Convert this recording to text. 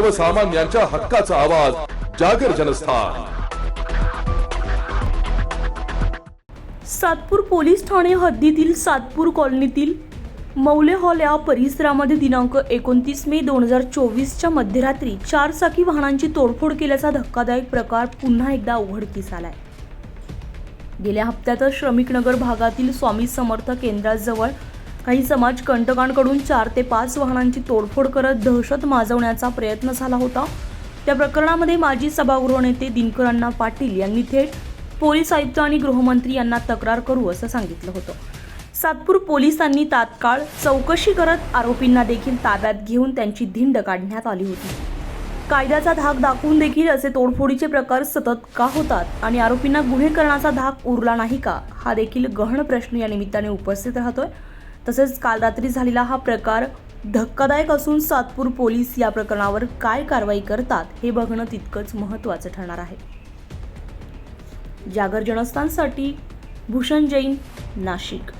सर्वसामान्यांच्या हक्काचा आवाज जागर जनस्थान. सातपूर पोलीस ठाणे हद्दीतील सातपूर कॉलनीतील मौले हॉल या परिसरामध्ये दिनांक एकोणतीस मे दोन हजार चोवीसच्या मध्यरात्री चार चाकी वाहनांची तोडफोड केल्याचा धक्कादायक प्रकार पुन्हा एकदा उघडकीस आलाय. गेल्या हप्त्यातच श्रमिकनगर भागातील स्वामी समर्थ केंद्राजवळ काही समाज कंटकांकडून चार ते पाच वाहनांची तोडफोड करत दहशत माजवण्याचा प्रयत्न झाला होता. त्या प्रकरणामध्ये माजी सभागृह नेते दिनकर अण्णा पाटील यांनी थेट पोलीस आयुक्त आणि गृहमंत्री यांना तक्रार करू असं सांगितलं होतं. सातपूर पोलिसांनी तात्काळ चौकशी करत आरोपींना देखील ताब्यात घेऊन त्यांची धिंड काढण्यात आली होती. कायद्याचा धाक दाखवून देखील असे तोडफोडीचे प्रकार सतत का होतात आणि आरोपींना गुन्हे करण्याचा धाक उरला नाही का हा देखील गहन प्रश्न या निमित्ताने उपस्थित राहतोय. तसेच काल रात्री झालेला हा प्रकार धक्कादायक असून सातपूर पोलीस या प्रकरणावर काय कारवाई करतात हे बघणं तितकंच महत्त्वाचं ठरणार आहे. जागर जनस्थानसाठी भूषण जैन नाशिक.